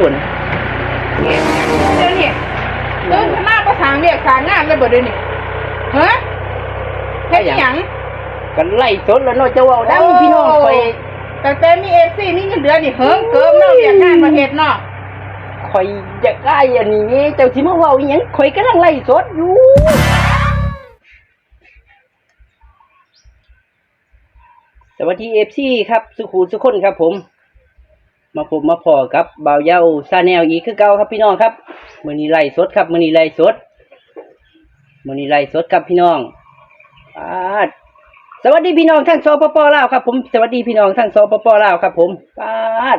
ส่วนเดี๋ยวนี้เดินข้างหน้าประสางเรียกสางงานเลยบ่เดี๋ยวนี้ฮะเฮ็ดอิหยังกันไล่สดแล้วเนาะเจ้าเว้าดังพี่น้องคอยแต่แต่มีเอฟซีมีเงินเดือนนี่เฮิงเกิมเนาะเรียกงานมาเฮ็ดเนาะคอยอยากได้อันนี้นี่เจ้าสิมาเว้าอีหยังคอยกำลังไล่สดอยู่สวัสดี FC ครับ สุขูสุคนครับผม มาพบมาพอกับบ่าวเย้าซาแนลอีกคือเก่าครับพี่น้องครับมือนี้ไล่สดครับมือนี้ไล่สดมือนี้ไล่สดครับพี่น้องอสวัสดีพี่น้องทั้งสปปลาวครับ ผมสวัสดีพี่น้องทั้งสปปลาวครับ ผมปาด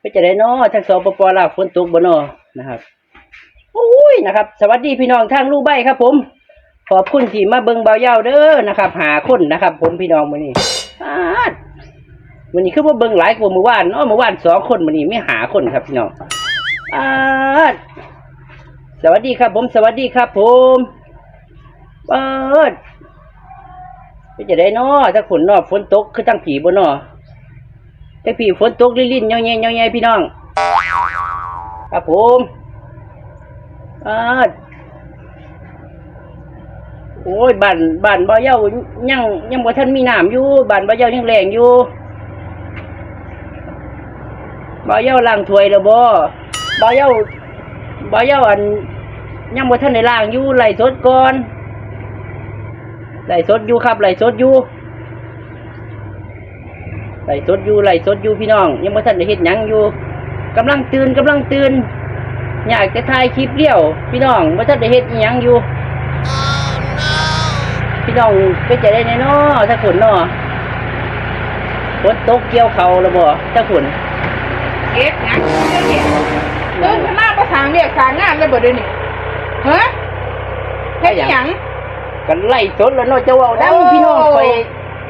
ไปจะได้นาะทั้งสปปลาวฝนตกบนาะนะครับโอ้ยนะครับ สวัสดีพี่น้องทางลูกใบครับ ผม ขอบคุณที่มาเบิ่งเบาเย้าเด้อนะครับ หาคนนะครับ ผมพี่น้องมือนี้ปาด วันนี้คือว่าเบิ่งหลายกว่าเมื่อวานเนาะเมื่อวานสองคนวันนี้ไม่หาคนครับพี่น้องอ่าสวัสดีครับ ผมสวัสดีครับ ผมเปิดไปจะได้นาะถ้าฝนนาะฝนตกคือตั้งผีบ่เนาะแต่ผีฝนตกลิ่นๆเงาๆเงาๆพี่น้อง ครับผมเอ่าโอ้ยบ้านบ้านบ่เย้ายังยังบ่ทันมีน้ำอยู่บ้านบ่เย้ายังแรงอยู่ บ่เย้าล้างถ้วยแล้วบ่บ่เย้าบ่เย้าอันยังบ่ทันได้ล้างอยู่ไหลสดก่อนไหลสดอยู่ครับไหลสดอยู่ไหลสดอยู่ไหลสดอยู่พี่น้อง ยังบ่ทันได้เฮ็ดหยังอยู่กำลังตื่นกำลังตื่นอยากจะถ่ายคลิปเลี้ยว พี่น้องบ่ทันได้เฮ็ดหยังอยู่พี่น้องไปจะได้แน่เนาะถ้าฝนเนาะฝนตกเกี่ยวเขาแล้วบ่ถ้าฝน เอ็ดหยังเดี๋ยวนี้เดินข้างหน้าประสางเรียกสางงานเลยบ่เดี๋ยวนี้ฮะเฮ็ดอิหยังกันไล่สดแล้วเนาะเจ้าเว้าดังพี่น้องคอย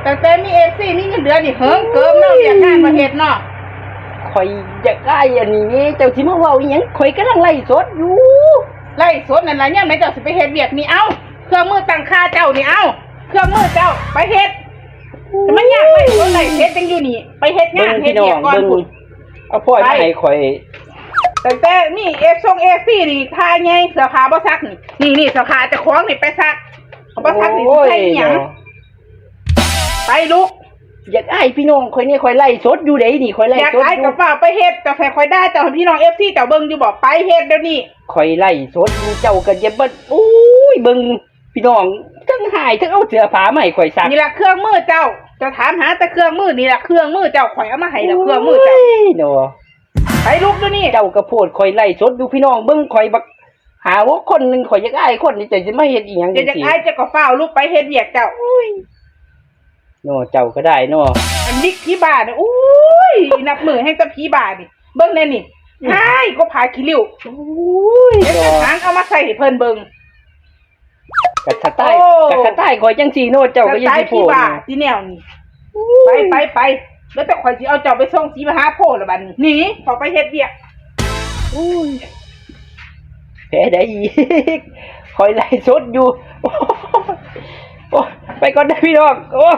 แต่แต่มีเอฟซีมีเงินเดือนนี่เฮิงเกิมเนาะเรียกงานมาเฮ็ดเนาะคอยอยากได้อันนี้นี่เจ้าสิมาเว้าอีหยังคอยกำลังไล่สดอยู่ไล่สดนั่นล่ะยังไหนเจ้าสิไปเฮ็ดเวียกนี่เอ้าเครื่องมือตั้งค่าเจ้านี่เอ้าเครื่องมือเจ้าไปเฮ็ดแต่มันยากไล่สดไล่เฮ็ดจังอยู่นี่ไปเฮ็ดงาเบิ่นงเฮ็ดพี่น้อเวียกงก่อน เบิ่งพุ่นเอาพ่อไปมาให้คอยแต่แต่นี่เอฟซงเอฟซีนี่ทายไงเสื้อผ้าบ่ซักนี่นี่นี่เสื้อผ้าเจะคล้าของนี่ไปซักเอาบ่ซักนี่โอ้ยใส่อิหยังเนาะไปลุกอยากได้พี่น้องคอยนี่คอยไล่สดอยู่เด้นี่คอยไล่อยากสดขายอยู่กระเป๋าไปเฮ็ดกาแฟคอยได้เจ้าให้พี่น้องเอฟซีเจ้าเบิ่งอยู่บ่ไปเฮ็ดเดี๋ยวนี้คอยไล่สดอยู่เจ้าก็จะเบิ่งโอ้ยเบิ่งพี่น้องทั้งหายทั้งเอาเสื้อผ้ามาให้คอยซักนี่ล่ะเครื่องมือเจ้า จะถามหาแต่เครื่องมือนี่ล่ะเครื่องมือเจ้าข่อยเอามาให้แล้วเครื่องมือเจ้าโยเนาะไปลุกเดี๋ยวนี้เจ้าก็โพดคอยไล่สดอยู่พี่น้องเบิ่งคอยบักหาว่าคนหนึงคอยอยากได้คนนี่เจะสิมาเฮ็ดอีหยังเดี๋จัยวงจะซี่อายเจะก็เฝ้าวลุกไปเฮ็ดเวียกเจ้าอุ้ยเนาะเจ้าก็ได้เนาะอันนี้ผีบาทอุ้ยนับมือให้กับผีบาทนี่เบิ่งแน่นี่หายก็พาขี้ริ้วโอ้ยเดี๋ยวจะเนาะทางเอามาใส่ให้เพิ่นเบิ่ง กัดสะใต้โอ้กัดสะใต้คอยจังซี่โน่เจ้าก็ยังตายสิโพพี่ดบ้าที่แนวนี้ไปไปไปแล้วแต่ข่อยสิเอาเจ้าไปส่งสีมหาโพธิ์ละบัดนี้หนีขอไปเฮ็ดเวียกอุ้ยแผลได้อีกคอยไล่สดอยู่โอ้ยโอ้ยไปก่อนนะพี่น้องโอ้ย